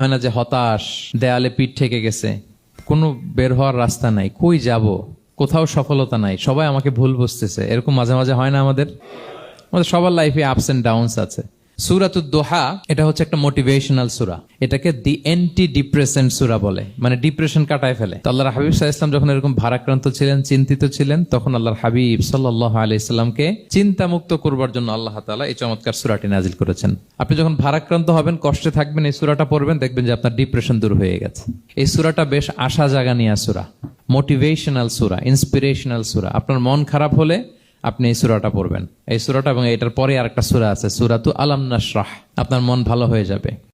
হয় না যে হতাশ, দেয়ালে পিঠ ঠেকে গেছে, কোনো বের হওয়ার রাস্তা নাই, কই যাব? কোথাও সফলতা নাই, সবাই আমাকে ভুল বুঝতেছে। এরকম মাঝে মাঝে হয় না আমাদের? আমাদের সবার লাইফে আপস অ্যান্ড ডাউনস আছে। সুরাতুদ দোহা, এটা হচ্ছে একটা মোটিভেশনাল সুরা। এটাকে দি এন্টি ডিপ্রেসেন্ট সুরা বলে। মানে ডিপ্রেশন কাটায় ফেলে। তো হাবিব সাহা ইসলাম যখন এরকম ভারাক্রান্ত ছিলেন, চিন্তিত ছিলেন, তখন আল্লাহর হাবিব সাল্লাহ আলি ইসলামকে চিন্তামুক্ত করবার জন্য আল্লাহ তালা এই চমৎকার সুরাটি নাজিল করেছেন। আপনি যখন ভারাক্রান্ত হবেন, কষ্টে থাকবেন, এই সুরাটা পড়বেন, দেখবেন যে আপনার ডিপ্রেশন দূর হয়ে গেছে। এই সুরাটা বেশ আশা জাগানিয়া সুরা। মোটিভেশনাল সুরা ইন্সপিরেশনাল সুরা। আপনার মন খারাপ হলে আপনি এই সুরাটা পড়বেন। এই সুরাটা এবং এটার পরে আরেকটা সুরা আছে, সুরাতু আলাম নাসরাহ আপনার মন ভালো হয়ে যাবে।